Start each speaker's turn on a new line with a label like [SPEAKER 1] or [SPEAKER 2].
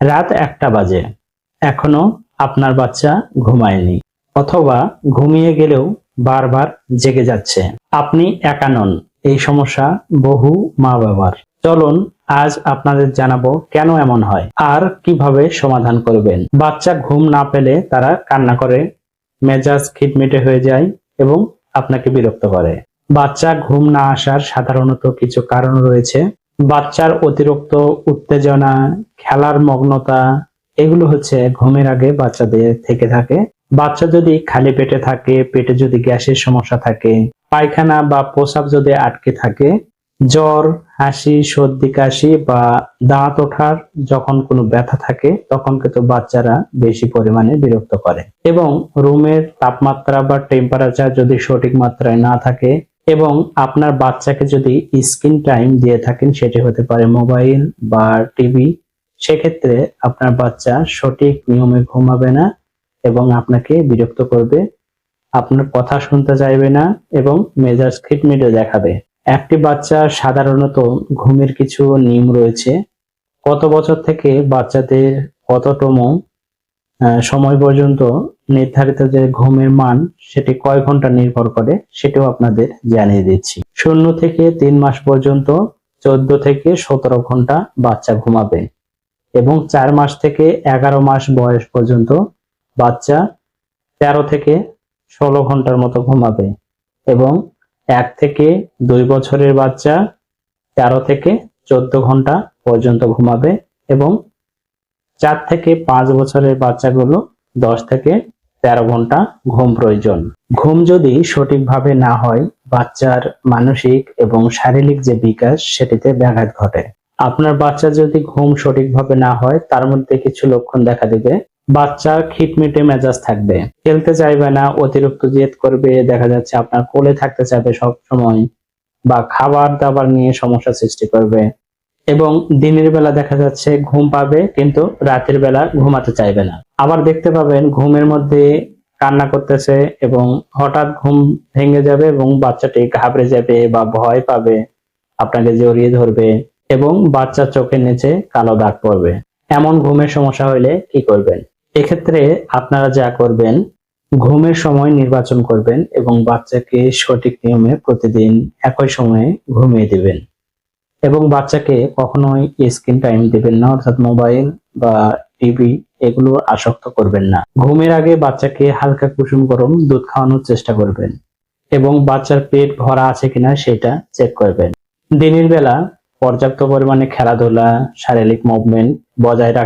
[SPEAKER 1] রাত একটা বাজে। এখনও আপনার বাচ্চা ঘুমায়নি, অথবা ঘুমিয়ে গেলেও বারবার জেগে যাচ্ছে। আপনি একা নন, এই সমস্যা বহু মা বাবার চলুন, আজ আপনাদের জানাব কেন এমন হয়, আর কীভাবে সমাধান করবেন। বাচ্চা ঘুম না পেলে তারা কান্না করে, মেজাজ খিটমিটে হয়ে যায় এবং আপনাকে বিরক্ত করে। বাচ্চা ঘুম না আসার সাধারণত কিছু কারণ রয়েছে বাচ্চার অতিরিক্ত উত্তেজনা, খেলার মগ্নতা, এগুলো হচ্ছে ঘুমের আগে বাচ্চাদের থেকে থাকে। বাচ্চা যদি খালি পেটে থাকে, পেটে যদি গ্যাসের সমস্যা থাকে, পায়খানা বা প্রসাব যদি আটকে থাকে, জ্বর, হাসি, সর্দি, কাশি বা দাঁত ওঠার যখন কোনো ব্যথা থাকে, তখন কিন্তু বাচ্চারা বেশি পরিমাণে বিরক্ত করে। এবং রুমের তাপমাত্রা বা টেম্পারেচার যদি সঠিক মাত্রায় না থাকে এবং আপনার বাচ্চাকে যদি স্ক্রিন টাইম দিয়ে থাকেন, সেটি হতে পারে মোবাইল বা টিভি, সেক্ষেত্রে আপনার বাচ্চা সঠিক নিয়মে ঘুমাবে না এবং আপনাকে বিরক্ত করবে, আপনার কথা শুনতে চাইবে না এবং মেজাজ খিটমিটে দেখাবে। একটি বাচ্চা সাধারণত ঘুমের কিছু নিয়ম রয়েছে। কত বছর থেকে বাচ্চাদের কততম সময় পর্যন্ত নির্ধারিত যে ঘুমের মান সেটি কয় ঘণ্টা নির্ভর করে সেটাও আপনাদের জানিয়ে দিচ্ছি। শূন্য থেকে তিন মাস পর্যন্ত চোদ্দ থেকে সতেরো ঘণ্টা বাচ্চা ঘুমাবে এবং চার মাস থেকে এগারো মাস বয়স পর্যন্ত বাচ্চা তেরো থেকে ষোলো ঘণ্টার মতো ঘুমাবে এবং এক থেকে দুই বছরের বাচ্চা তেরো থেকে চোদ্দ ঘণ্টা পর্যন্ত ঘুমাবে এবং চার থেকে পাঁচ বছরের বাচ্চাগুলো দশ থেকে তেরো ঘণ্টা ঘুম প্রয়োজন। ঘুম যদি সঠিকভাবে না হয়, বাচ্চার মানসিক এবং শারীরিক যে বিকাশ, সেটিতে ব্যাঘাত ঘটে। আপনার বাচ্চা যদি ঘুম সঠিকভাবে না হয়, তার মধ্যে কিছু লক্ষণ দেখা দিবে। বাচ্চা খিটমিটে মেজাজ থাকবে, খেলতে চাইবে না, অতিরিক্ত জেদ করবে, দেখা যাচ্ছে আপনার কোলে থাকতে চাইবে সব সময় বা খাবার দাবার নিয়ে সমস্যা সৃষ্টি করবে। এবং দিনের বেলা দেখা যাচ্ছে ঘুম পাবে, কিন্তু রাতের বেলা ঘুমাতে চাইবে না। আবার দেখতে পাবেন ঘুমের মধ্যে কান্না করতেছে এবং হঠাৎ ঘুম ভেঙে যাবে এবং বাচ্চাটি ঘাবড়ে যাবে বা ভয় পাবে, আপনাকে জড়িয়ে ধরবে এবং বাচ্চা চোখের নিচে কালো দাগ পড়বে। এমন ঘুমের সমস্যা হলে কি করবেন? এক্ষেত্রে আপনারা যা করবেন, ঘুমের সময় নির্বাচন করবেন এবং বাচ্চাকে সঠিক নিয়মে প্রতিদিন একই সময়ে ঘুমিয়ে দিবেন। এবং বাচ্চাকে কখনোই স্ক্রিন টাইম দেবেন না, অর্থাৎ মোবাইল বা টিভি এগুলো আসক্ত করবেন না। ঘুমের আগে বাচ্চাকে হালকা কুসুম গরম দুধ খাওয়ানোর চেষ্টা করবেন এবং বাচ্চার পেট ভরা আছে কিনা সেটা চেক করবেন। দিনের বেলা পর্যাপ্ত পরিমাণে খেলাধুলা, শারীরিক মুভমেন্ট বজায় রাখা